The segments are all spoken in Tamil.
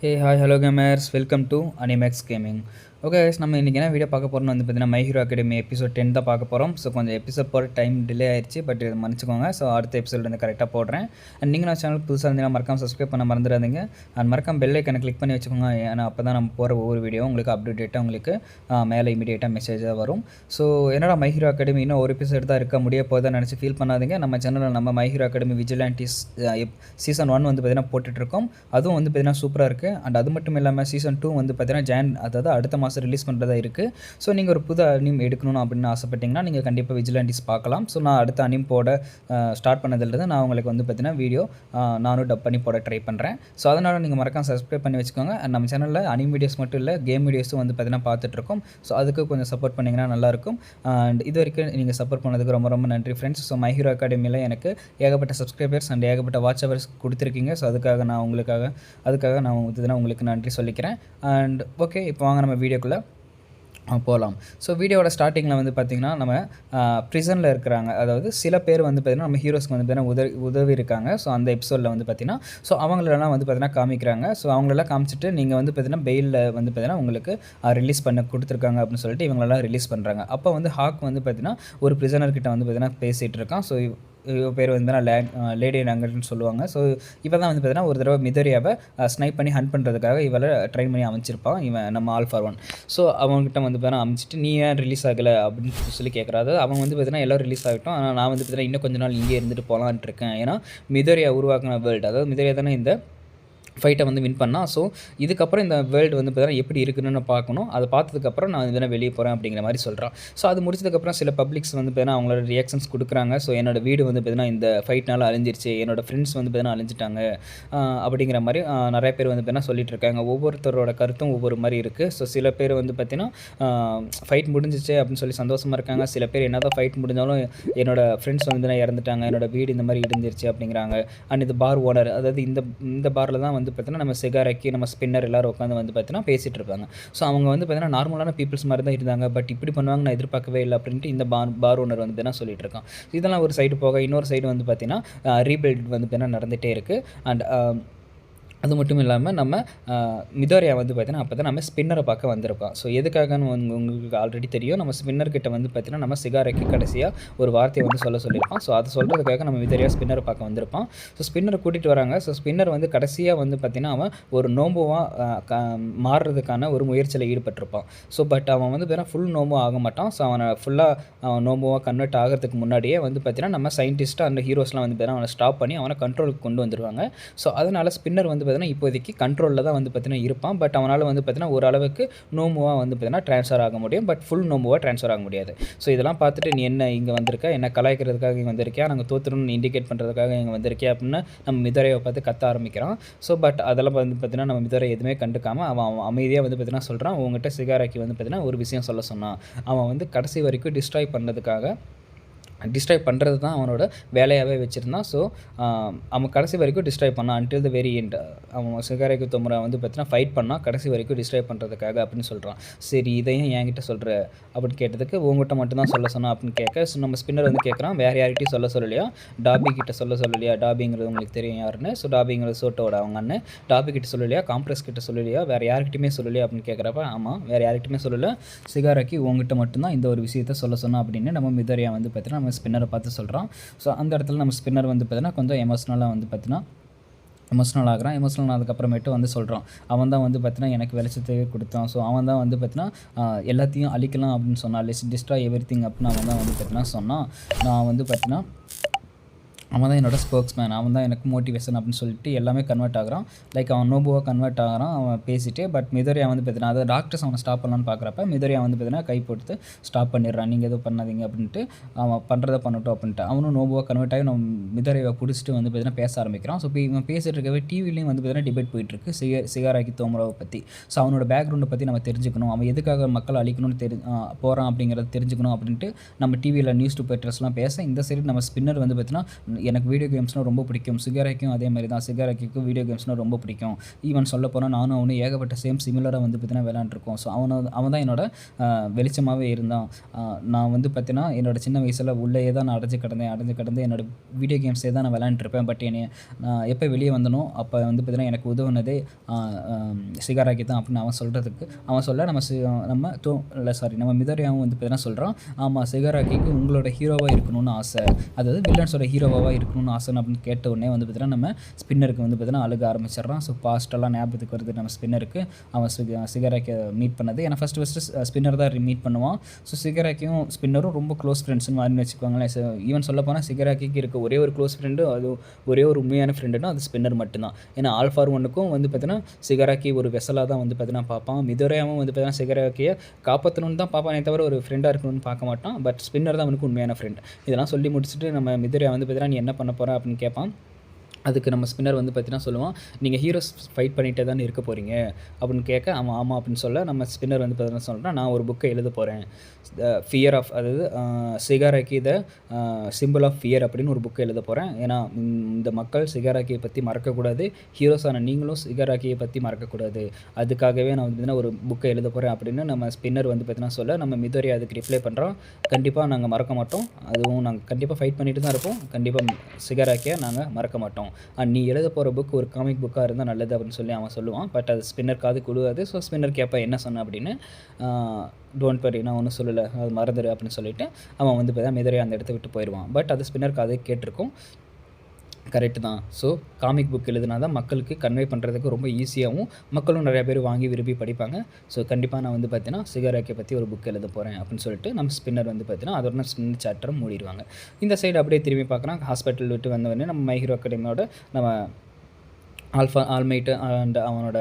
hey hi hello gamers welcome to Animax gaming Okay நம்ம இன்றைக்கி என்ன வீடியோ பார்க்க போகிறோம்னு வந்து பார்த்தீங்கன்னா My Hero Academia episode ten தான் பார்க்க போகிறோம் ஸோ கொஞ்சம் எபிசோட் போகிற டைம் டிலே ஆயிடுச்சு பட் இது மன்னிச்சிக்கோங்க. ஸோ அடுத்த எபிசோட் வந்து கரெக்டாக போடுறேன். அண்ட் நீங்கள் நான் சேனல் புதுசாக இருந்தீங்கன்னா மறக்காம சப்ஸ்கிரைப் பண்ண மறந்துடாதீங்க. அண்ட் மறக்காம பெல் ஐக்கனை கிளிக் பண்ணி வச்சுக்கோங்க. ஏன்னா அப்போ தான் நம்ம போகிற ஒவ்வொரு வீடியோ உங்களுக்கு அப்டேட்டாக உங்களுக்கு மேலே இமீடியட்டாக மெசேஜாக வரும். ஸோ என்னடா மை ஹீரோ அகாடமி இன்னும் ஒரு எபிசோட் தான் இருக்க முடிய போதான் நினச்சி ஃபீல் பண்ணாதீங்க. நம்ம சேனலில் நம்ம My Hero Academia Vigilantes season one வந்து பார்த்தீங்கன்னா போட்டுட்ருக்கோம் அதுவும் வந்து பார்த்திங்கன்னா சூப்பராக இருக்குது அண்ட் அது மட்டும் இல்லாமல் சீசன் டூ வந்து பார்த்தீங்கன்னா ஜான் அதாவது அடுத்த மாதம் ரிலீஸ் பண்ணுறதா இருக்குது ஸோ நீங்கள் ஒரு புது அனிம் எடுக்கணும் அப்படின்னு ஆசைப்பட்டீங்கன்னா நீங்கள் கண்டிப்பாக விஜிலாண்டிஸ் பார்க்கலாம். ஸோ நான் அடுத்த அனிம் போட ஸ்டார்ட் பண்ணதுலேருந்து நான் உங்களுக்கு வந்து பார்த்தீங்கன்னா வீடியோ நானும் டப் பண்ணி போட ட்ரை பண்ணுறேன் ஸோ அதனால் நீங்கள் மறக்காம சப்ஸ்கிரைப் பண்ணி வச்சுக்கோங்க. நம்ம சேனலில் அனிம் வீடியோஸ் மட்டும் இல்லை கேம் வீடியோஸும் வந்து பார்த்தீங்கன்னா பார்த்துட்ருக்கோம் ஸோ அதுக்கு கொஞ்சம் சப்போர்ட் பண்ணிங்கன்னா நல்லாயிருக்கும் அண்ட் இது வரைக்கும் நீங்கள் சப்போர்ட் பண்ணதுக்கு ரொம்ப ரொம்ப நன்றி ஃப்ரெண்ட்ஸ் ஸோ மை ஹீரோ அகாடமியில் எனக்கு ஏகப்பட்ட சப்ஸ்கிரைபர்ஸ் அண்ட் ஏகப்பட்ட வாட்ச்அவர்ஸ் கொடுத்துருக்கீங்க. ஸோ அதுக்காக நான் உங்களுக்காக அதுக்காக நான் இதுதான் உங்களுக்கு நன்றி சொல்லிக்கிறேன். அண்ட் ஓகே இப்போ வாங்க நம்ம வீடியோ வீடியோக்குள்ளே போகலாம் ஸோ வீடியோவோட ஸ்டார்டிங்கில் வந்து பார்த்திங்கன்னா நம்ம ப்ரிசனில் இருக்கிறாங்க. அதாவது சில பேர் வந்து பார்த்திங்கன்னா நம்ம ஹீரோஸ்க்கு வந்து பார்த்திங்கன்னா உதவி உதவி இருக்காங்க ஸோ அந்த எபிசோடில் வந்து பார்த்திங்கன்னா ஸோ அவங்களெல்லாம் வந்து பார்த்திங்கன்னா காமிக்கிறாங்க. ஸோ அவங்களெல்லாம் காமிச்சிட்டு நீங்கள் வந்து பார்த்திங்கன்னா பெயிலில் வந்து பார்த்திங்கன்னா உங்களுக்கு ரிலீஸ் பண்ண கொடுத்துருக்காங்க அப்படின்னு சொல்லிட்டு இவங்களெல்லாம் ரிலீஸ் பண்ணுறாங்க அப்போ வந்து ஹாக் வந்து பார்த்திங்கன்னா ஒரு ப்ரிசனர்கிட்ட வந்து பார்த்திங்கன்னா பேசிகிட்டு இருக்கான். ஸோ இவ பேர் வந்து லே லேடி நங்கல்னு சொல்லுவாங்க. ஸோ இவன் தான் வந்து பார்த்தீங்கன்னா ஒரு தடவை மிதரியாவை ஸ்னைப் பண்ணி ஹண்ட் பண்ணுறதுக்காக இவளை ட்ரைன் பண்ணி அமைச்சிருப்பான் இவன் நம்ம ஆல் ஃபார் ஒன் ஸோ அவங்ககிட்ட வந்து பார்த்தீங்கன்னா அமைச்சிட்டு நீ ஏன் ரிலீஸ் ஆகலை? அப்படின்னு சொல்லி கேட்குறாரு அவன் வந்து பார்த்தீங்கன்னா எல்லோரும் ரிலீஸ் ஆகிட்டோம். ஆனால் நான் வந்து பார்த்தீங்கன்னா இன்னும் கொஞ்ச நாள் இங்கே இருந்துட்டு போகலான்ட்டு இருக்கேன். ஏன்னா மிதரியா உருவாக்கின வேர்ல்டு அதாவது மிதரியா தானே இந்த ஃபைட்டை வந்து வின் பண்ணால் ஸோ இதுக்கப்புறம் இந்த வேர்ல்டு வந்து பார்த்தீங்கன்னா எப்படி இருக்குன்னு பார்க்கணும். அதை பார்த்ததுக்கப்புறம் நான் இதெல்லாம் வெளியே போகிறேன் அப்படிங்கிற மாதிரி சொல்கிறான் ஸோ அது முடிச்சதுக்கப்புறம் சில பப்ளிக்ஸ் வந்து பார்த்தீங்கன்னா அவங்களோட ரியாக்ஷன்ஸ் கொடுக்குறாங்க. ஸோ என்னோட வீடு வந்து பார்த்தீங்கன்னா இந்த ஃபைட்னால அழிஞ்சிருச்சு. என்னோடய ஃப்ரெண்ட்ஸ் வந்து பார்த்தீங்கன்னா அழிஞ்சிட்டாங்க. அப்படிங்கிற மாதிரி நிறைய பேர் வந்து பார்த்தீங்கன்னா சொல்லிட்டு இருக்காங்க. ஒவ்வொருத்தரோட கருத்தும் ஒவ்வொரு மாதிரி இருக்குது ஸோ சில பேர் வந்து பார்த்தீங்கன்னா ஃபைட் முடிஞ்சிச்சு அப்படின்னு சொல்லி சந்தோஷமாக இருக்காங்க. சில பேர் என்னதான் ஃபைட் முடிஞ்சாலும் என்னோட ஃப்ரெண்ட்ஸ் வந்து இறந்துட்டாங்க. என்னோட வீடு இந்த மாதிரி இடிஞ்சிருச்சு அப்படிங்கிறாங்க. அண்ட் இது பார் ஓனர் அதாவது இந்த இந்த பாரில் தான் வந்து பார்த்தீங்கன்னா நம்ம சிகாரக்கி நம்ம ஸ்பின்னர் எல்லாரும் உட்காந்து வந்து பார்த்தீங்கன்னா பேசிகிட்டு இருப்பாங்க ஸோ அவங்க வந்து பார்த்தீங்கன்னா நார்மலான பீப்புள்ஸ் மாதிரி தான் இருந்தாங்க. பட் இப்படி பண்ணுவாங்க நான் எதிர்பார்க்கவே இல்லை அப்படின்ட்டு இந்த பார் பார் ஓனர் வந்து தான் சொல்லிட்டு இருக்கான். இதெல்லாம் ஒரு சைடு போக இன்னொரு சைடு வந்து பார்த்தீங்கன்னா ரீபில்ட் வந்து பார்த்தீங்கன்னா நடந்துகிட்டே இருக்குது அண்ட் அது மட்டும் இல்லாமல் நம்ம மிதோரியா வந்து பார்த்தீங்கன்னா அப்போ தான் நம்ம ஸ்பின்னரை பார்க்க வந்திருக்கோம். ஸோ எதுக்காகன்னு உங்களுக்கு ஆல்ரெடி தெரியும். நம்ம ஸ்பின்னர்கிட்ட வந்து பார்த்தீங்கன்னா நம்ம சிகாரைக்கு கடைசியாக ஒரு வார்த்தையை வந்து சொல்ல சொல்லியிருப்போம் ஸோ அதை சொல்கிறதுக்காக நம்ம மிதோரியா ஸ்பின்னரை பார்க்க வந்திருப்போம். ஸோ ஸ்பின்னரை கூட்டிகிட்டு வராங்க. ஸோ ஸ்பின்னர் வந்து கடைசியாக வந்து பார்த்தீங்கன்னா அவன் ஒரு நோம்புவாக மாறுறதுக்கான ஒரு முயற்சியில் ஈடுபட்டிருப்பான். ஸோ பட் அவன் வந்து பார்த்தீங்கன்னா ஃபுல் நோம்பு ஆக மாட்டான். ஸோ அவனை ஃபுல்லாக அவன் நோம்புவாக கன்வெர்ட் ஆகிறதுக்கு முன்னாடியே வந்து பார்த்தீங்கன்னா நம்ம சயின்டிஸ்ட்டு அந்த ஹீரோஸ்லாம் வந்து பார்த்தீங்கன்னா அவனை ஸ்டாப் பண்ணி அவனை கண்ட்ரோலுக்கு கொண்டு வந்துருவாங்க. ஸோ அதனால் ஸ்பின்னர் வந்து பார்த்தீங்கன்னா இப்போதைக்கு கண்ட்ரோலில் தான் வந்து பார்த்தீங்கன்னா இருப்பான். பட் அவனால் வந்து பார்த்தீங்கன்னா ஓரளவுக்கு நோம்புவாக வந்து பார்த்தீங்கன்னா ட்ரான்ஸ்ஃபர் ஆக முடியும். பட் ஃபுல் நோம்புவாக ட்ரான்ஸ்ஃபர் ஆக முடியாது. ஸோ இதெல்லாம் பார்த்துட்டு நீ என்ன இங்கே வந்திருக்க? என்ன கலாய்க்கிறதுக்காக இங்கே வந்திருக்கியா? நாங்கள் தோத்துறோம்னு இண்டிகேட் பண்ணுறதுக்காக இங்கே வந்திருக்கியா? அப்படின்னு நம்ம மிதரையை பார்த்து கத்த ஆரம்பிக்கிறான். ஸோ பட் அதெல்லாம் வந்து பார்த்தீங்கன்னா நம்ம மிதரை எதுவுமே கண்டுக்காமல் அவன் அவன் அமைதியாக வந்து பார்த்தீங்கன்னா சொல்கிறான் உங்ககிட்ட சிகாராக்கி வந்து பார்த்தீங்கன்னா ஒரு விஷயம் சொல்ல சொன்னான். அவன் வந்து கடைசி வரைக்கும் டிஸ்ட்ராய் பண்ணதுக்காக டிஸ்ட்ராய் பண்ணுறது தான் அவனோட வேலையாகவே வச்சுருந்தான். ஸோ அவன் கடைசி வரைக்கும் டிஸ்ட்ராய் பண்ணான். அன்டில் த வெரி எண்ட் அவன் சிகாரைக்கு தொமுறை வந்து பார்த்தீங்கன்னா ஃபைட் பண்ணால் கடைசி வரைக்கும் டிஸ்ட்ராய் பண்ணுறதுக்காக அப்படின்னு சொல்கிறான் சரி இதையும் என்கிட்ட சொல்கிற அப்படின்னு கேட்டதுக்கு உங்ககிட்ட மட்டும்தான் சொல்ல சொன்னான் அப்படின்னு கேட்க ஸோ நம்ம ஸ்பின்னர் வந்து கேட்குறான் வேறு யார்கிட்டையும் சொல்ல சொல்லலையா? டாபி கிட்ட சொல்ல சொல்லலையா? டாபிங்கிறது உங்களுக்கு தெரியும் யாருன்னு. ஸோ டாபிங்கிறது சோட்டோட அவங்க அண்ணன். டாபி கிட்ட சொல்லலையா? காம்ப்ரஸ் கிட்ட சொல்லலையா? வேறு யார்கிட்டயுமே சொல்லலையா அப்படின்னு கேட்குறப்ப ஆமாம் வேறு யார்கிட்டயுமே சொல்லலை. சிகாராக்கி உங்ககிட்ட மட்டும்தான் இந்த ஒரு விஷயத்த சொல்ல சொன்னான் அப்படின்னு நம்ம மிதரியா வந்து பார்த்தீங்கன்னா நம்ம ஸ்பின்னரை பார்த்து சொல்கிறோம் ஸோ அந்த இடத்துல நம்ம ஸ்பின்னர் வந்து பார்த்தீங்கன்னா கொஞ்சம் எமோஷ்னலாக வந்து பார்த்தீங்கன்னா எமோஷ்னல் ஆகிறான். எமோஷ்னல் ஆனதுக்கப்புறமேட்டு வந்து சொல்கிறான் அவன் தான் வந்து பார்த்தீங்கன்னா எனக்கு வெளிச்சத்தை கொடுத்தான். ஸோ அவன் தான் வந்து பார்த்தீங்கன்னா எல்லாத்தையும் அழிக்கலாம் அப்படின்னு சொன்னான். லெஸ் டிஸ்ட்ராய் எவ்ரி திங் அப்படின்னு அவன் தான் வந்து பார்த்தீங்கன்னா சொன்னான். நான் வந்து பார்த்தீங்கன்னா அவன் தான் என்னோட ஸ்போக்ஸ் மேன் அவன் தான் எனக்கு மோட்டிவேஷன் அப்படின்னு சொல்லிட்டு எல்லாமே கன்வெர்ட் ஆகுறான். லைக் அவன் நோபுவாக கன்வெர்ட் ஆகிறான் அவன் பேசிட்டு பட் மிதரியா வந்து பார்த்தீங்கன்னா அதாவது டாக்டர்ஸ் அவனை ஸ்டாப் பண்ணலான்னு பார்க்குறப்ப மிதரியா வந்து பார்த்தீங்கன்னா கை போட்டு ஸ்டாப் பண்ணிடுறான். நீங்கள் எதுவும் பண்ணாதீங்க அப்படின்ட்டு அவன் பண்ணுறதை பண்ணட்டும் அப்படின்ட்டு. அவனும் நோபுவாக கன்வெர்ட் ஆகி நம்ம மிதரியாவை பிடிச்சிட்டு வந்து பார்த்தீங்கன்னா பேச ஆரம்பிக்கிறான். ஸோ இப்போ இவன் பேசிட்டு இருக்கவே டிவிலையும் வந்து பார்த்தீங்கன்னா டிபேட் போயிட்டுருக்கு சிக சிகாராக்கி தோமராவை பற்றி ஸோ அவனோட பேக்ரவுண்டை பற்றி நம்ம தெரிஞ்சுக்கணும். அவன் எதுக்காக மக்கள் அழிக்கணும்னு தெரி போகிறான் அப்படிங்கிறத தெரிஞ்சுக்கணும் அப்படின்ட்டு நம்ம டிவியில் நியூஸ் பேப்பர்ஸ்லாம் பேச இந்த சைடு நம்ம ஸ்பின்னர் வந்து பார்த்தீங்கன்னா எனக்கு வீடியோ கேம்ஸ்னால் ரொம்ப பிடிக்கும். சிகராக்கும் அதே மாதிரி தான். சிகராக்கிக்கும் வீடியோ கேம்ஸ்னால் ரொம்ப பிடிக்கும். ஈவன் சொல்ல போனால் நானும் அவனும் ஏகப்பட்ட சேம் சிமிலராக வந்து பார்த்தீங்கன்னா விளாண்டுருக்கோம் ஸோ அவனை அவன் தான் என்னோட வெளிச்சமாகவே இருந்தான். நான் வந்து பார்த்தீங்கன்னா என்னோட சின்ன வயசில் உள்ளேயே தான் நான் அடைஞ்சு கிடந்தேன். அடைஞ்சு கிடந்து என்னோட வீடியோ கேம்ஸே தான் நான் விளாண்டுருப்பேன் பட் என்னை நான் எப்போ வெளியே வந்தனோ அப்போ வந்து பார்த்தீங்கன்னா எனக்கு உதவுனதே சிகாராக்கி தான் அப்படின்னு அவன் சொல்கிறதுக்கு அவன் சொல்ல நம்ம சி- நம்ம தோ இல்லை சாரி நம்ம மிதரியாவும் வந்து பார்த்தீங்கன்னா சொல்கிறான் ஆமாம் சிகாராக்கிக்கு உங்களோட ஹீரோவாக இருக்கணும்னு ஆசை. அதாவது வில்லன்ஸோட ஹீரோவாக இருக்கணும்னு ஆசை அப்படின்னு கேட்ட உடனே வந்து பார்த்தீங்கன்னா நம்ம ஸ்பின்னருக்கு வந்து பார்த்தீங்கன்னா அழுக ஆரம்பிச்சிடுறான் ஸோ பாஸ்டெல்லாம் ஞாபகத்துக்கு வருது நம்ம ஸ்பின்னருக்கு. அவன் சிக சிகராக்கை மீட் பண்ணது. ஏன்னா ஃபஸ்ட்டு ஃபஸ்ட்டு ஸ்பின்னர் தான் மீட் பண்ணுவான். ஸோ சிகராக்கியும் ஸ்பின்னரும் ரொம்ப க்ளோஸ் ஃப்ரெண்ட்ஸ்னு மாதிரி வச்சுக்கோங்களேன். ஸோ ஈவன் சொல்ல போனால் சிகராக்கிக்கு இருக்க ஒரே ஒரு க்ளோஸ் ஃப்ரெண்டு அது ஒரே ஒரு உண்மையான ஃப்ரெண்டுனா அது ஸ்பின்னர் மட்டும்தான். ஏன்னா ஆல்ஃபார் ஒன்றுக்கும் வந்து பார்த்தீங்கன்னா சிகராக்கி ஒரு வெசலாக தான் வந்து பார்த்தீங்கன்னா பார்ப்பான். மிதுரையாவும் வந்து பார்த்தீங்கன்னா சிகராக்கியை காப்பாற்றணும்னு தான் பார்ப்பானே தவிர ஒரு ஃப்ரெண்டாக இருக்கணும்னு பார்க்க மாட்டான். பட் ஸ்பின்னர் தான் அவனுக்கு உண்மையான ஃப்ரெண்ட் இதெல்லாம் சொல்லி முடிச்சுட்டு நம்ம மிதுரையா வந்து பார்த்தீங்கன்னா நீ என்ன பண்ண போகிறேன் அப்படின்னு கேட்பான். அதுக்கு நம்ம ஸ்பின்னர் வந்து பார்த்தீங்கன்னா சொல்லுவான் நீங்கள் ஹீரோஸ் ஃபைட் பண்ணிகிட்டே தானே இருக்க போகிறீங்க அப்படின்னு கேட்க ஆமாம் ஆமாம் அப்படின்னு சொல்ல நம்ம ஸ்பின்னர் வந்து பார்த்தீங்கன்னா சொல்கிறேன் நான் ஒரு புக்கை எழுத போகிறேன் ஃபியர் ஆஃப் அதாவது Shigaraki the simple of fear அப்படின்னு ஒரு புக்கை எழுத போகிறேன் ஏன்னா இந்த மக்கள் சிகாராக்கியை பற்றி மறக்கக்கூடாது ஹீரோஸான நீங்களும் சிகாராக்கியை பற்றி மறக்கக்கூடாது அதுக்காகவே நான் வந்து பார்த்தீங்கன்னா ஒரு புக்கை எழுத போகிறேன் அப்படின்னு நம்ம ஸ்பின்னர் வந்து பார்த்தீங்கன்னா சொல்ல நம்ம மிதோரி அதுக்கு ரிப்ளை பண்ணுறோம் கண்டிப்பாக நாங்கள் மறக்க மாட்டோம். அதுவும் நாங்கள் கண்டிப்பாக ஃபைட் பண்ணிட்டு தான் இருப்போம். கண்டிப்பாக சிகாராக்கியை நாங்கள் மறக்க மாட்டோம். அண்ட் நீ எழுத போகிற புக் ஒரு காமிக் புக்காக இருந்தால் நல்லது அப்படின்னு சொல்லி அவன் சொல்லுவான். பட் அது ஸ்பின்னர் காது குழுவாது. ஸோ ஸ்பின்னர் கேட்பா என்ன சொன்ன? அப்படின்னு டோன்ட் பரி நான் ஒன்றும் சொல்லலை. அது மறந்துடு அப்படின்னு சொல்லிட்டு அவன் வந்து பார்த்தா மிதரையை அந்த இடத்த விட்டு போயிடுவான் பட் அது ஸ்பின்னர் காது கேட்டிருக்கும். கரெக்டு தான். ஸோ காமிக் புக் எழுதுனா தான் மக்களுக்கு கன்வே பண்ணுறதுக்கு ரொம்ப ஈஸியாகவும் மக்களும் நிறையா பேர் வாங்கி விரும்பி படிப்பாங்க. ஸோ கண்டிப்பாக நான் வந்து பார்த்தீங்கன்னா சிகராக்கை பற்றி ஒரு புக் எழுத போகிறேன் அப்படின்னு சொல்லிட்டு நம்ம ஸ்பின்னர் வந்து பார்த்தீங்கன்னா அதோட ஸ்பின்னர் சாப்டரும் மூடிடுவாங்க. இந்த சைடு அப்படியே திரும்பி பார்க்குறோம் ஹாஸ்பிட்டல் விட்டு வந்தவொடனே நம்ம மைஹிரோ அகாடமியோட நம்ம ஆல்ஃபா ஆல்மைட்டு அண்ட் அவனோட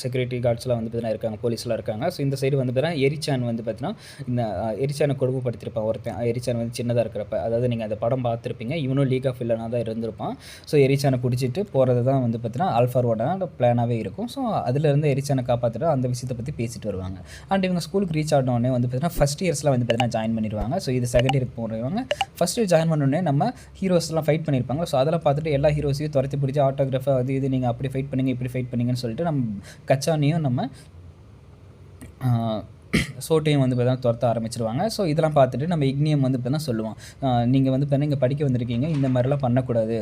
செக்யூரிட்டி கார்ட்ஸ்லாம் வந்து பார்த்தீங்கன்னா இருக்காங்க போலீஸ்லாம் இருக்காங்க. ஸோ இந்த சைடு வந்து பார்த்தீங்கன்னா எரிச்சான் வந்து பார்த்தீங்கன்னா இந்த எரிச்சானை கொடுமைப்படுத்திருப்பான் ஒருத்தன். எரிச்சான் வந்து சின்னதாக இருக்கிறப்ப. அதாவது நீங்கள் அந்த படம் பார்த்துருப்பீங்க இவனும் லீக் ஆஃப் இல்லைனா தான் இருந்திருப்பான். ஸோ எரிச்சானை பிடிச்சிட்டு போகிறது தான் வந்து பார்த்தீங்கன்னா ஆல்ஃபாரோட பிளானாகவே இருக்கும். ஸோ அதுலேருந்து எரிச்சானை காப்பாற்றிட்டு அந்த விஷயத்தை பற்றி பேசிட்டு வருவாங்க. அண்ட் இவங்க ஸ்கூலுக்கு ரீச் ஆனோடனே வந்து பார்த்தீங்கன்னா ஃபஸ்ட் இயர்ஸ்லாம் வந்து பார்த்தீங்கன்னா ஜாயின் பண்ணிடுவாங்க. ஸோ இது செகண்ட் இயருக்கு போடுவாங்க ஃபஸ்ட் இயர் ஜாயின் பண்ணோடனே நம்ம ஹீரோஸ்லாம் ஃபைட் பண்ணியிருப்பாங்க ஸோ அதெல்லாம் பார்த்துட்டு எல்லா ஹீரோஸையும் துரத்தி பிடிச்சி ஆட்டோகிராஃபாக அது இது நீங்கள் அப்படி ஃபைட் பண்ணுங்க இப்படி ஃபைட் பண்ணுங்கன்னு சொல்லிட்டு நம்ம கச்சானையும் நம்ம சோட்டையும் வந்து பார்த்தீங்கன்னா துரத்த ஆரம்பிச்சிருவாங்க. ஸோ இதெல்லாம் பார்த்துட்டு நம்ம இக்னியம் வந்து இப்படி தான் சொல்லுவோம் நீங்கள் வந்து பார்த்தீங்கன்னா இங்கே படிக்க வந்திருக்கீங்க இந்த மாதிரிலாம் பண்ணக்கூடாது.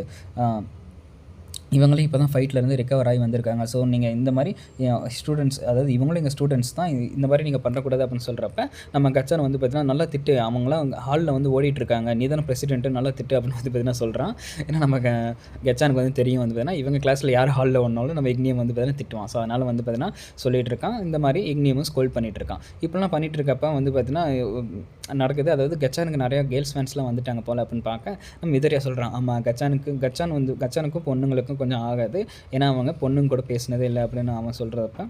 இவங்களே இவங்களும் இப்போ தான் ஃபைட்லேருந்து ரெக்கவர் ஆகி வந்திருக்காங்க. ஸோ நீங்கள் இந்த மாதிரி ஸ்டூடெண்ட்ஸ் அதாவது இவங்களும் எங்கள் ஸ்டூடெண்ட்ஸ் தான் இந்த மாதிரி நீங்கள் பண்ணக்கூடாது அப்படின்னு சொல்கிறப்ப நம்ம கச்சான் வந்து பார்த்தீங்கன்னா நல்லா திட்டு அவங்களாம் ஹாலில் வந்து ஓடிட்டுருக்காங்க நீ தானே பிரசிடென்ட்டு நல்லா திட்டு அப்படின்னு வந்து பார்த்தீங்கன்னா சொல்கிறான் ஏன்னா நம்ம க- கச்சானுக்கு வந்து தெரியும் வந்து பார்த்தீங்கன்னா இவங்க கிளாஸில் யார் ஹாலில் ஒன்றாலும் நம்ம இக்னியம் வந்து பார்த்தீங்கன்னா திட்டுவான். ஸோ அதனால் வந்து பார்த்தீங்கன்னா சொல்லிட்டு இருக்கான். இந்த மாதிரி இக்னியமும் ஸ்கோல் பண்ணிகிட்டு இருக்கான். இப்படிலாம் பண்ணிகிட்டு இருக்கப்ப வந்து பார்த்தீங்கன்னா நடக்குது. அதாவது கச்சானுக்கு நிறையா கேர்ள்ஸ் ஃபேன்ஸ்லாம் வந்துட்டாங்க போல் அப்படின்னு பார்க்க நம்ம இதரியா சொல்கிறான் ஆமாம் கச்சானுக்கு கச்சான் வந்து கச்சானுக்கும் பொண்ணுங்களுக்கும் கொஞ்சம் ஆகாது. ஏன்னா அவங்க பொண்ணுங்க கூட பேசினதே இல்லை அப்படின்னு அவன் சொல்கிறப்ப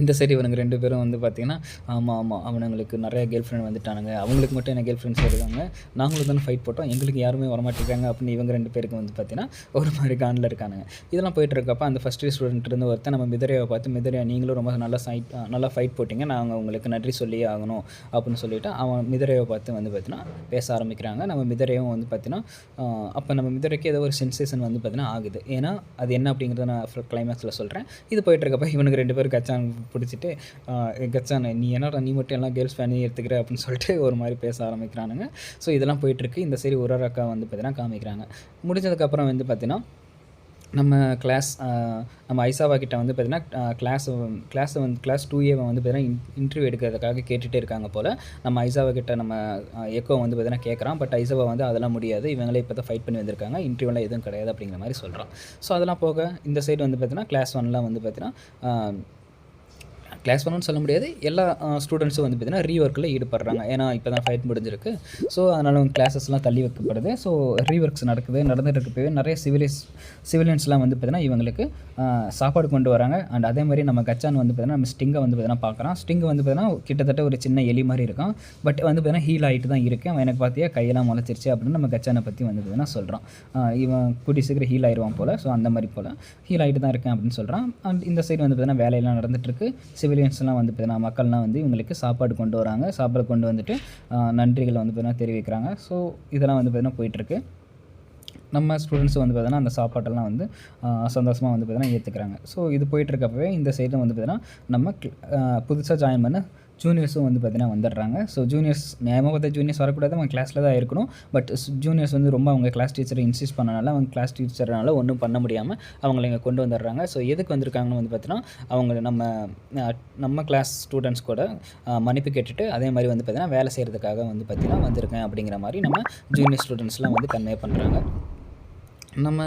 இந்த சைடு இவனுங்க ரெண்டு பேரும் வந்து பார்த்தீங்கன்னா ஆமாம் ஆமாம் அவனுங்களுக்கு நிறைய கேர்ள் ஃப்ரெண்ட் வந்துட்டானுங்க. அவங்களுக்கு மட்டும் என்ன கேர்ள் ஃப்ரெண்ட்ஸ் இருக்காங்க? நாங்களும் தானே ஃபைட் போட்டோம். எங்களுக்கு யாருமே வரமாட்டேங்காங்க அப்படின்னு இவங்க ரெண்டு பேருக்கு வந்து பார்த்தீங்கன்னா ஒரு மாதிரி காண்டில் இருக்கானுங்க. இதெல்லாம் போயிட்டுருக்கப்ப அந்த ஃபஸ்ட் இயர் ஸ்டூடெண்ட் இருந்து ஒருத்தன் நம்ம மிதரையை பார்த்து மிதரையா நீங்களும் ரொம்ப நல்லா சைட் நல்லா ஃபைட் போட்டிங்க. நாங்கள் உங்களுக்கு நன்றி சொல்லியே ஆகணும். அப்படின்னு சொல்லிட்டு அவன் மிதரையை பார்த்து வந்து பார்த்தீங்கன்னா பேச ஆரம்பிக்கிறாங்க. நம்ம மிதரையும் வந்து பார்த்தீங்கன்னா அப்போ நம்ம மிதரைக்கு ஏதோ ஒரு சென்சேஷன் வந்து பார்த்தீங்கன்னா ஆகுது. ஏன்னா அது என்ன அப்படிங்கிறத நான் கிளைமேக்ஸில் சொல்கிறேன் இது போயிட்டுருக்கப்ப இவனுக்கு ரெண்டு பேரும் கச்சான் பிடிச்சிட்டு கச்சான் நீ என்னடா நீ மட்டும் எல்லாம் கேர்ள்ஸ் ஃபேனே எடுத்துக்கிற? அப்படின்னு சொல்லிட்டு ஒரு மாதிரி பேச ஆரம்பிக்கிறானுங்க. ஸோ இதெல்லாம் போயிட்டுருக்கு. இந்த சரி ஒரு அக்கா வந்து பார்த்தீங்கன்னா காமிக்கிறாங்க. முடிஞ்சதுக்கப்புறம் வந்து பார்த்தீங்கன்னா நம்ம கிளாஸ் நம்ம ஐசாவா கிட்ட வந்து பார்த்தீங்கன்னா கிளாஸ் கிளாஸ் வந்து கிளாஸ் டூ ஏவை வந்து பார்த்தீங்கன்னா இன்டர்வியூ எடுக்கிறதுக்காக கேட்டுகிட்டே இருக்காங்க போல். நம்ம ஐசாவா கிட்ட நம்ம எக்கோ வந்து பார்த்திங்கன்னா கேட்குறான் பட் ஐசாவா வந்து அதெல்லாம் முடியாது. இவங்களே இப்போ தான் ஃபைட் பண்ணி வந்திருக்காங்க. இன்டர்வியூலாம் எதுவும் கிடையாது. அப்படிங்கிற மாதிரி சொல்கிறான் ஸோ அதெல்லாம் போக இந்த சைடு வந்து பார்த்திங்கன்னா கிளாஸ் ஒன்லாம் வந்து பார்த்திங்கன்னா கிளாஸ் பண்ணணும்னு சொல்ல முடியாது. எல்லா ஸ்டூடெண்ட்ஸும் வந்து பார்த்தீங்கன்னா ரீஒர்க்கில் ஈடுபடுறாங்க. ஏன்னா இப்போ தான் ஃபைட் முடிஞ்சிருக்கு. ஸோ அதனால் வந்து கிளாஸஸ்லாம் தள்ளி வைக்கப்படுது. ஸோ ரீஒர்க்ஸ் நடக்குது நடந்துட்டு இருக்கப்பவே நிறைய சிவிலியஸ் சிவிலியன்ஸ்லாம் வந்து பார்த்தீங்கன்னா இவங்களுக்கு சாப்பாடு கொண்டு வராங்க. அண்ட் அதே மாதிரி நம்ம கச்சான் வந்து பார்த்தீங்கன்னா நம்ம ஸ்டிங்கை வந்து பார்த்தீங்கன்னா பார்க்குறோம் ஸ்டிங் வந்து பார்த்தீங்கன்னா கிட்டத்தட்ட ஒரு சின்ன எலி மாதிரி இருக்கும் பட் வந்து பார்த்தீங்கன்னா ஹீல் ஆகிட்டு தான் இருக்கு. அவன் எனக்கு பார்த்தியா கையெல்லாம் முளைச்சிருச்சு அப்படின்னு நம்ம கச்சானை பற்றி வந்து பார்த்தீங்கன்னா சொல்கிறான் இவன் கூட்டி சீக்கிரம் ஹீல் ஆயிடுவான் போல். ஸோ அந்த மாதிரி போல். ஹீல் ஆகிட்டு தான் இருக்கேன் அப்படின்னு சொல்கிறான் அண்ட் இந்த சைடு வந்து பார்த்தீங்கன்னா வேலையெல்லாம் நடந்துட்டுருக்கு சிவிலியன்ஸ்லாம் வந்து பார்த்தீங்கன்னா மக்கள்லாம் வந்து இவங்களுக்கு சாப்பாடு கொண்டு வராங்க. சாப்பாடு கொண்டு வந்துட்டு நன்றிகளை வந்து பார்த்தீங்கன்னா தெரிவிக்கிறாங்க. ஸோ இதெல்லாம் வந்து பார்த்தீங்கன்னா போயிட்டுருக்கு. நம்ம ஸ்டூடெண்ட்ஸ் வந்து பார்த்தீங்கன்னா அந்த சாப்பாட்டெல்லாம் வந்து சந்தோஷமாக வந்து பார்த்தீங்கன்னா ஏற்றுக்கிறாங்க ஸோ இது போயிட்டுருக்கப்பவே இந்த சைடில் வந்து பார்த்தீங்கன்னா நம்ம புதுசாக ஜாயின் பண்ண ஜூனியர்ஸும் வந்து பார்த்தீங்கன்னா வந்துடுறாங்க. ஸோ ஜூனியர்ஸ் நியாயமாக பார்த்தா ஜூனியர்ஸ் வரக்கூடாது. அவங்க கிளாஸில் தான் இருக்கணும். பட் ஜூனியர்ஸ் வந்து ரொம்ப அவங்க கிளாஸ் டீச்சரை இன்சிஸ்ட் பண்ணனால அவங்க கிளாஸ் டீச்சர்னால ஒன்றும் பண்ண முடியாமல் அவங்கள இங்கே கொண்டு வந்துடுறாங்க. ஸோ எதுக்கு வந்திருக்காங்கன்னு வந்து பார்த்தீங்கன்னா அவங்க நம்ம நம்ம கிளாஸ் ஸ்டூடெண்ட்ஸ் கூட மன்னிப்பு கேட்டுட்டு அதே மாதிரி வந்து பார்த்திங்கன்னா வேலை செய்கிறதுக்காக வந்து பார்த்திங்கன்னா வந்திருக்கேன் அப்படிங்கிற மாதிரி நம்ம ஜூனியர் ஸ்டூடெண்ட்ஸ்லாம் வந்து கன்வே பண்ணுறாங்க நம்ம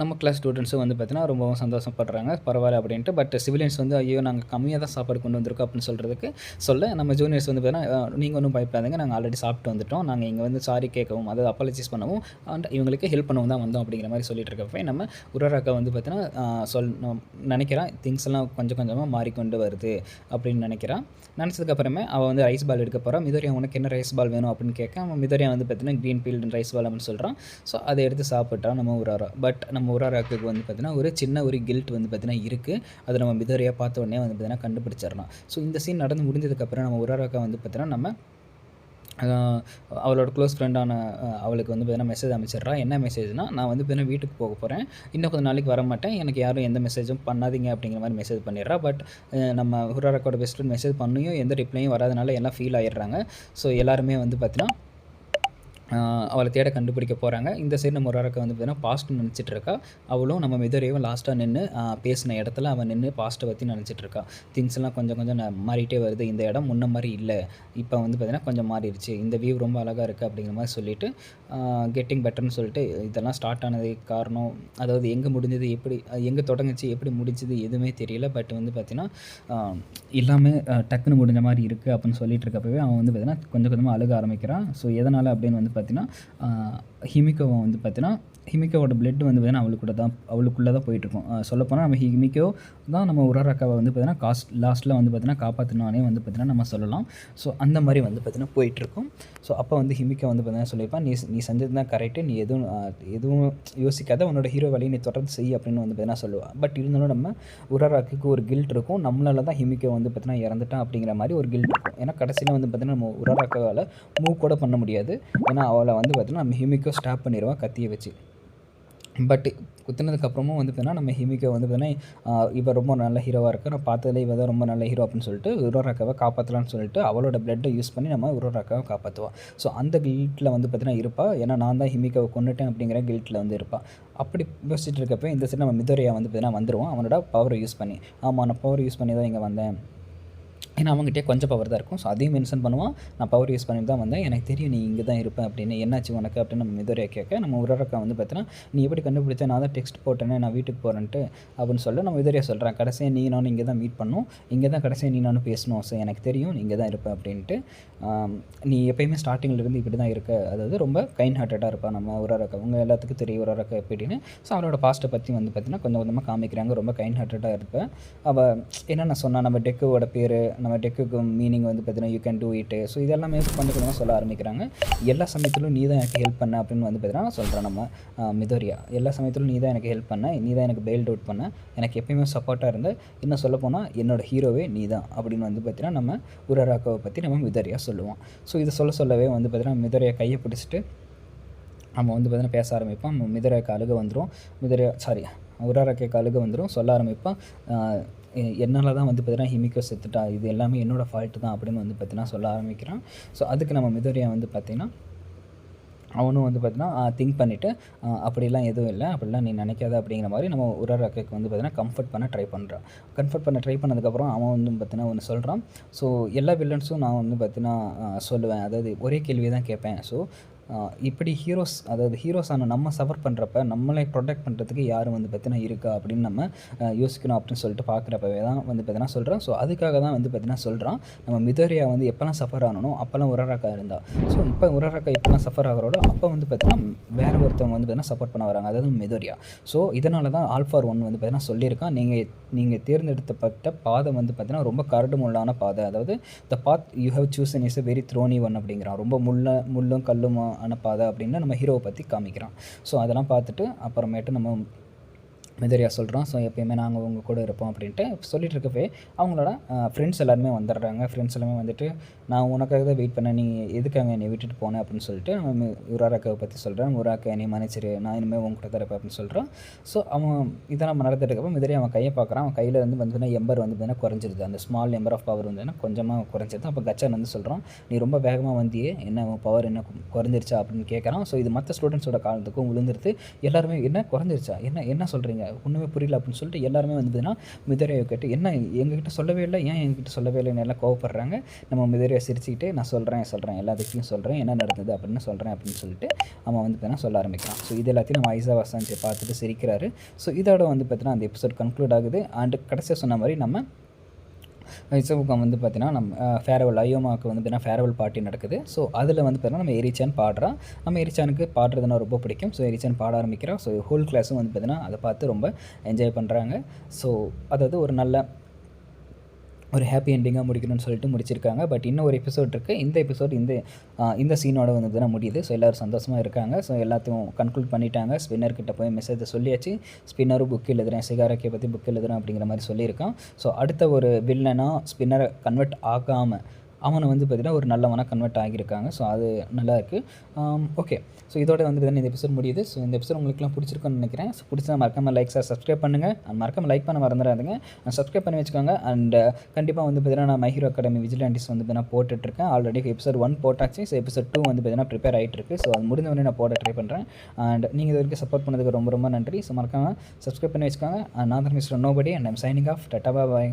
நம்ம கிளாஸ் ஸ்டூடெண்ட்ஸும் வந்து பார்த்தீங்கன்னா ரொம்பவும் சந்தோஷப்படுறாங்க. பரவாயில்ல அப்படின்ட்டு. பட் சிவிலியன்ஸ் வந்து ஐயோ நாங்கள் கம்மியாக தான் சாப்பாடு கொண்டு வந்திருக்கோம் அப்படின்னு சொல்கிறதுக்கு சொல்ல நம்ம ஜூனியர்ஸ் வந்து பார்த்தீங்கன்னா நீங்கள் ஒன்றும் பயப்படாதீங்க. நாங்கள் ஆல்ரெடி சாப்பிட்டு வந்துட்டோம். நாங்கள் இங்கே வந்து சாரி கேட்கவும் அதாவது அப்பாலஜிஸ் பண்ணவும் அண்ட் இவங்களுக்கு ஹெல்ப் பண்ணவும் தான் வந்தோம் அப்படிங்கிற மாதிரி சொல்லிட்டு இருக்கப்போ நம்ம உரராக்கா வந்து பார்த்தீங்கன்னா சொல் நினைக்கிறேன் நினைக்கிறான் திங்ஸ் எல்லாம் கொஞ்சம் கொஞ்சமாக மாறிக்கொண்டு வருது அப்படின்னு நினைக்கிறான் நினச்சதுக்கப்புறமே அவள் வந்து ரைஸ் பால் எடுக்க போகிறான் மிதோரியா உனக்கு என்ன ரைஸ் பால் வேணும்? அப்படின்னு கேட்க அவன் மிதோரியா வந்து பார்த்தீங்கன்னா க்ரீன் பீல்டு ரைஸ் பால் அப்படின்னு சொல்கிறான் ஸோ அதை எடுத்து சாப்பிட்டான் நம்ம உரரா. பட் நம்ம நம்ம உராராக்கு வந்து பார்த்தீங்கன்னா ஒரு சின்ன ஒரு கில்ட் வந்து பார்த்தீங்கன்னா இருக்குது அதை நம்ம மிதோரியா பார்த்த உடனே வந்து பார்த்தீங்கன்னா கண்டுபிடிச்சிடலாம். ஸோ இந்த சீன் நடந்து முடிஞ்சதுக்கப்புறம் நம்ம உராராக்கா வந்து பார்த்தீங்கன்னா நம்ம அவளோட க்ளோஸ் ஃப்ரெண்டான அவளுக்கு வந்து பார்த்தீங்கன்னா மெசேஜ் அமைச்சிடுறா என்ன மெசேஜ்னா நான் வந்து பார்த்தீங்கன்னா வீட்டுக்கு போக போகிறேன் இன்னும் கொஞ்சம் நாளைக்கு வர மாட்டேன். எனக்கு யாரும் எந்த மெசேஜும் பண்ணாதீங்க அப்படிங்கிற மாதிரி மெசேஜ் பண்ணிடுறா. பட் நம்ம ஹுராரக்கோட பெஸ்ட் ஃப்ரெண்ட் மெசேஜ் பண்ணியும் எந்த ரிப்ளையும் வராதனால எல்லாம் ஃபீல் ஆயிடுறாங்க. ஸோ எல்லாருமே வந்து பார்த்தீங்கன்னா அவளை தேட கண்டுபிடிக்க போகிறாங்க இந்த சைடு நம்ம ஒரு முராரக்கா வந்து பார்த்தீங்கன்னா பாஸ்ட் நினச்சிட்டு இருக்கா. அவளும் நம்ம மெதுரையும் லாஸ்ட்டாக நின்று பேசின இடத்துல அவன் நின்று பாஸ்ட்டை பற்றி நினச்சிட்டு இருக்கா. திங்ஸ் எல்லாம் கொஞ்சம் கொஞ்சம் ந- மாறிட்டே வருது. இந்த இடம் முன்ன மாதிரி இல்லை. இப்போ வந்து பார்த்தீங்கன்னா கொஞ்சம் மாறிடுச்சு. இந்த வியூ ரொம்ப அழகாக இருக்குது அப்படிங்கிற மாதிரி சொல்லிட்டு கெட்டிங் பெட்டர்னு சொல்லிட்டு இதெல்லாம் ஸ்டார்ட் ஆனது காரணம். அதாவது எங்கே முடிஞ்சது எப்படி எங்கே தொடங்குச்சு எப்படி முடிஞ்சது எதுவுமே தெரியல. பட் வந்து பார்த்திங்கன்னா எல்லாமே டக்குன்னு முடிஞ்ச மாதிரி இருக்குது அப்படின்னு சொல்லிட்டு இருக்கப்பவே அவன் வந்து பார்த்தீங்கன்னா கொஞ்சம் கொஞ்சமாக அழுக ஆரம்பிக்கிறான். ஸோ எதனால் அப்படின்னு வந்து பார்த்தீங்கன்னா ஹிமிகோவை வந்து பார்த்தீங்கன்னா ஹிமிக்கோட பிளட் வந்து பார்த்தீங்கன்னா அவளுக்குள்ள தான் அவளுக்குள்ளே தான் போயிட்டுருக்கும் சொல்லப்போனால் நம்ம ஹிமிக்கோ தான் நம்ம உரரக்காவை வந்து பார்த்தீங்கன்னா காஸ்ட் லாஸ்ட்டில் வந்து பார்த்தீங்கன்னா காப்பாற்றினானே வந்து பார்த்தீங்கன்னா நம்ம சொல்லலாம் ஸோ அந்த மாதிரி வந்து பார்த்தீங்கன்னா போயிட்டுருக்கும் ஸோ அப்போ வந்து ஹிமிக்கோ வந்து பார்த்தீங்கன்னா சொல்லியிருப்பான் நீ நீ செஞ்சது தான் கரெக்டு நீ எதுவும் எதுவும் யோசிக்காத உன்னோட ஹீரோ வேலையை நீ தொடர்ந்து செய் அப்படின்னு வந்து பார்த்தீங்கன்னா சொல்லுவாள் பட் இருந்தாலும் நம்ம உரராக்குக்கு ஒரு கில்ட் இருக்கும் நம்மளால தான் ஹிமிக்கோ வந்து பார்த்தீங்கன்னா இறந்துட்டான் அப்படிங்கிற மாதிரி ஒரு கில்ட் இருக்கும் ஏன்னா கடைசியில் வந்து பார்த்தீங்கன்னா நம்ம உரராக்காவால் மூவ் கூட பண்ண முடியாது ஏன்னா அவளை வந்து பார்த்தீங்கன்னா நம்ம ஹிமிக்கோ ஸ்டாப் பண்ணிடுவா கத்தியை வச்சு பட் குத்துனதுக்கப்புறமும் வந்து பார்த்தீங்கன்னா நம்ம ஹிமிக்கோ வந்து பார்த்தீங்கன்னா இவ ரொம்ப நல்ல ஹீரோவாக இருக்குது நான் பார்த்ததுல இவ தான் ரொம்ப நல்ல ஹீரோ அப்படின்னு சொல்லிட்டு உரோராக்காவை காப்பாற்றலாம்னு சொல்லிட்டு அவளோட பிளட்டை யூஸ் பண்ணி நம்ம உரோராக்காவை காப்பாற்றுவோம் ஸோ அந்த கில்ட்டில் வந்து பார்த்தீங்கன்னா இருப்பா. ஏன்னா நான் தான் ஹிமிக்காவை கொண்டுட்டேன் அப்படிங்கிற கில்ட்டில் வந்து இருப்பாள் அப்படி யோசிச்சுட்டு இருக்கப்போ இந்த சைடு நம்ம மிதோரியா வந்து பார்த்தீங்கன்னா வந்துடுவோம் அவனோட பவரை யூஸ் பண்ணி ஆமாம் நான் பவர் யூஸ் பண்ணி தான் இங்கே வந்தேன். ஏன்னா அவங்ககிட்டே கொஞ்சம் பவர் தான் இருக்கும். ஸோ அதையும் மென்ஷன் பண்ணுவான். நான் பவர் யூஸ் பண்ணி தான் வந்தேன். எனக்கு தெரியும் நீ இங்கே தான் இருப்பேன் அப்படின்னு. என்னாச்சு உனக்கு அப்படின்னு நம்ம மிதுரையை கேட்க நம்ம உரக்கா வந்து பார்த்தீங்கன்னா நீ எப்படி கண்டுபிடிச்ச? நான் தான் டெக்ஸ்ட் போட்டேனே நான் வீட்டுக்கு போகிறேன்ட்டு அப்படின்னு சொல்ல நம்ம மிதோரியா சொல்கிறேன் கடைசியாக நீ நானும் இங்கே தான் மீட் பண்ணோம். இங்கே தான் கடைசியாக நீ நானும் பேசணும். ஸோ எனக்கு தெரியும் நீ இங்கே தான் இருப்பேன் அப்படின்ட்டு. நீ எப்பயுமே ஸ்டார்டிங்லேருந்து இப்படி தான் இருக்க. அதாவது ரொம்ப கைண்ட் ஹார்ட்டடாக இருப்பா நம்ம உரக்கா உங்கள் எல்லாத்துக்கும் தெரியும் உரக்கா எப்படின்னு. ஸோ அவளோட பாஸ்ட்டை பற்றி வந்து பார்த்தீங்கன்னா கொஞ்சம் கொஞ்சமாக காமிக்கிறாங்க. ரொம்ப கைண்ட் ஹார்ட்டடாக இருப்பேன் அவள் என்னென்ன சொன்னால் நம்ம டெக்குவோட பேர் நம்ம டெக்குக்கு மீனிங் வந்து பார்த்தீங்கன்னா you can do it so இதெல்லாமே கொஞ்சம் சொல்ல ஆரம்பிக்கிறாங்க. எல்லா சமயத்திலும் நீ தான் எனக்கு ஹெல்ப் பண்ண அப்படின்னு வந்து பார்த்தீங்கன்னா சொல்கிறேன் நம்ம மிதோரியா. எல்லா சமயத்திலும் நீ தான் எனக்கு ஹெல்ப் பண்ண நீ தான் எனக்கு பெயில்ட் அவுட் பண்ண எனக்கு எப்பயுமே சப்போர்ட்டாக இருந்த இன்னும் சொல்ல போனால் என்னோட ஹீரோவே நீ தான் அப்படின்னு வந்து பார்த்தீங்கன்னா நம்ம உரராக்காவை பற்றி நம்ம மிதோரியா சொல்லுவோம். ஸோ இதை சொல்ல சொல்லவே வந்து பார்த்தீங்கன்னா மிதோரியா கையை பிடிச்சிட்டு நம்ம வந்து பார்த்தீங்கன்னா பேச ஆரம்பிப்போம். நம்ம மிதரைக்கு அழுக வந்துடும் மிதரை சாரி உராரக்கைக்கு அழுக வந்துடும் சொல்ல ஆரம்பிப்போம். என்னால் தான் வந்து பார்த்தீங்கன்னா ஹிமிக்கோ செத்துட்டா இது எல்லாமே என்னோடய ஃபால்ட்டு தான் அப்படின்னு வந்து பார்த்தீங்கன்னா சொல்ல ஆரம்பிக்கிறான். ஸோ அதுக்கு நம்ம மிதோரியா வந்து பார்த்தீங்கன்னா அவனும் வந்து பார்த்தீங்கன்னா திங்க் பண்ணிவிட்டு அப்படிலாம் எதுவும் இல்லை அப்படிலாம் நீ நினைக்காத அப்படிங்கிற மாதிரி நம்ம உரராக்கைக்கு வந்து பார்த்தீங்கன்னா கம்ஃபர்ட் பண்ண ட்ரை பண்ணுறான் கம்ஃபர்ட் பண்ண ட்ரை பண்ணதுக்கப்புறம் அவன் வந்து பார்த்தீங்கன்னா ஒன்று சொல்கிறான் ஸோ எல்லா வில்லன்ஸும் நான் வந்து பார்த்தீங்கன்னா சொல்லுவேன். அதாவது ஒரே கேள்வியை தான் கேட்பேன். ஸோ இப்படி ஹீரோஸ் அதாவது ஹீரோஸான நம்ம சஃபர் பண்ணுறப்ப நம்மளை ப்ரொடெக்ட் பண்ணுறதுக்கு யாரும் வந்து பார்த்தினா இருக்கா அப்படின்னு நம்ம யோசிக்கணும் அப்படின்னு சொல்லிட்டு பார்க்குறப்பவே தான் வந்து பார்த்தினா சொல்கிறோம் ஸோ அதுக்காக தான் வந்து பார்த்தீங்கன்னா சொல்கிறான் நம்ம மிதோரியா வந்து எப்போல்லாம் சஃபர் ஆகணும் அப்போல்லாம் உரராக்கா இருந்தா. ஸோ இப்போ உரராக்கா எப்போல்லாம் சஃபர் ஆகிறோட அப்போ வந்து பார்த்தீங்கன்னா வேறு ஒருத்தவங்க வந்து பார்த்தீங்கன்னா சப்போர்ட் பண்ண வராங்க. அதாவது மிதோரியா. ஸோ இதனால தான் ஆல்ஃபார் ஒன் வந்து பார்த்தீங்கன்னா சொல்லியிருக்கான் நீங்கள் நீங்கள் தேர்ந்தெடுத்தப்பட்ட பாதை வந்து பார்த்தீங்கன்னா ரொம்ப கரடு முள்ளான பாதை. அதாவது the path you have chosen is a very thorny one அப்படிங்கிறான். ரொம்ப முள்ள முள்ளும் கல்லுமா அனுப்பாத அப்படின்னு நம்ம ஹீரோவை பற்றி காமிக்கிறான். ஸோ அதெல்லாம் பார்த்துட்டு அப்புறமேட்டு நம்ம மிதரியா சொல்கிறான் ஸோ எப்பயுமே நாங்கள் உங்கள் கூட இருப்போம் அப்படின்ட்டு சொல்லிட்டு இருக்கப்பே அவங்களோட ஃப்ரெண்ட்ஸ் எல்லாருமே வந்துடுறாங்க. ஃப்ரெண்ட்ஸ் எல்லாமே வந்துட்டு நான் உனக்காக தான் வெயிட் பண்ணேன். நீ எதுக்காக என்னை விட்டுட்டு போனேன் அப்படின்னு சொல்லிட்டு அவன் உராராக்காவை பற்றி சொல்கிறேன் உராக்கா நீ மன்னிச்சிரு. நான் இனிமேல் உங்க கூட தான் இருப்பேன். அப்படின்னு சொல்கிறான் ஸோ அவன் இதெல்லாம் நடந்துட்டுக்கப்போ இருக்கப்போ அவன் கையை பார்க்குறான். அவன் கையில் வந்து வந்து எம்பர் வந்து பார்த்தீங்கன்னா குறைஞ்சிருது. அந்த ஸ்மால் எம்பர் ஆஃப் பவர் வந்து கொஞ்சமாக குறைஞ்சிருது. அப்போ கச்சான் வந்து சொல்கிறான் நீ ரொம்ப வேகமாக வந்தியே. என்ன பவர் என்ன குறைஞ்சிருச்சா? அப்படின்னு கேட்குறான் ஸோ இது மற்ற ஸ்டூடெண்ட்ஸோட காலத்துக்கும் விழுந்துருது. எல்லாருமே என்ன குறைஞ்சிருச்சா? என்ன என்ன சொல்கிறீங்க ஒன்றுமே புரியல அப்படின்னு சொல்லிட்டு எல்லாருமே வந்துதுன்னா மிதரையை கேட்டு என்ன எங்ககிட்ட சொல்லவே இல்லை? ஏன் எங்ககிட்ட சொல்லவே இல்லைன்னு எல்லாம் கோவப்படுறாங்க. நம்ம மிதரையை சிரிச்சுக்கிட்டு நான் சொல்கிறேன் சொல்கிறேன் எல்லாத்துக்கும் சொல்கிறேன் என்ன நடந்தது அப்படின்னு சொல்கிறேன் அப்படின்னு சொல்லிட்டு அவன் வந்து பார்த்தீங்கன்னா சொல்ல ஆரம்பிக்கிறான். ஸோ இது எல்லாத்தையும் நம்ம ஐசா வசந்தி பார்த்துட்டு சிரிக்கிறாரு. ஸோ இதோட வந்து பார்த்தீங்கன்னா அந்த எபிசோட் கன்க்ளூட் ஆகுது. அண்டு கடைசியாக சொன்ன மாதிரி நம்ம இசவுக்கம் வந்து பார்த்தீங்கன்னா நம்ம ஃபேரவல் ஐயோமாவுக்கு வந்து பார்த்தீங்கன்னா ஃபேரவல் பார்ட்டி நடக்குது. ஸோ அதில் வந்து பார்த்தீங்கன்னா நம்ம எரிச்சான் பாடுறான் நம்ம எரிச்சானுக்கு பாடுறதுனா ரொம்ப பிடிக்கும். ஸோ எரிச்சான் பாட ஆரம்பிக்கிறோம் ஸோ ஹோல் கிளாஸும் வந்து பார்த்தீங்கன்னா அதை பார்த்து ரொம்ப என்ஜாய் பண்ணுறாங்க ஸோ அதாவது ஒரு நல்ல ஒரு ஹாப்பி எண்டிங்காக முடிக்கணும்னு சொல்லிட்டு முடிச்சிருக்காங்க. பட் இன்னும் ஒரு எபிசோட் இருக்குது இந்த எபிசோட் இந்த இந்த சீனோட வந்து தான் முடியுது. ஸோ எல்லோரும் சந்தோஷமாக இருக்காங்க. ஸோ எல்லாத்தையும் கன்க்ளூட் பண்ணிட்டாங்க. ஸ்பின்னர்கிட்ட போய் மெசேஜை சொல்லியாச்சு. ஸ்பின்னரும் புக் எழுதுறேன். சிகாரக்கியை பற்றி புக் எழுதுறேன் அப்படிங்கிற மாதிரி சொல்லியிருக்கான். ஸோ அடுத்த ஒரு வில்லனாக ஸ்பின்னரை கன்வெர்ட் ஆகாமல் அவனை வந்து பார்த்திங்கன்னா ஒரு நல்லவனாக கன்வெர்ட் ஆகியிருக்காங்க. ஸோ அது நல்லா இருக்குது ஓகே ஸோ இதோட வந்து பார்த்தீங்கன்னா இந்த எபிசோட் முடியுது. ஸோ இந்த எபிசோட் உங்களுக்குலாம் பிடிச்சிருக்குன்னு நினைக்கிறேன். ஸோ பிடிச்சா மறக்காமல் லைக் சார் சப்ஸ்கிரைப் பண்ணுங்கள் அண்ட் மறக்காமல் லைக் பண்ண மறந்துடாதுங்க. சப்ஸ்கிரைப் பண்ணி வச்சுக்கோங்க. அண்ட் uh, கண்டிப்பாக வந்து பார்த்தீங்கன்னா நான் மைஹீரோ அகாடமி விஜிலாண்டிஸ் வந்து நான் போட்டுட்ருக்கேன். ஆல்ரெடி எபிசோட் ஒன் போட்டாச்சு. ஸோ எபிசோட் டூ வந்து பார்த்தீங்கன்னா ப்ரிப்பேர் ஆகிட்டு இருக்கு ஸோ அது முடிஞ்ச நான் போட ட்ரை பண்ணுறேன் அண்ட் நீங்கள் இது வரைக்கும் சப்போர்ட் பண்ணதுக்கு ரொம்ப ரொம்ப நன்றி. ஸோ மறக்காமல் சப்ஸ்கிரைப் பண்ணி வச்சுக்கோங்க. நான் தான் mister nobody and I'm signing off tata bye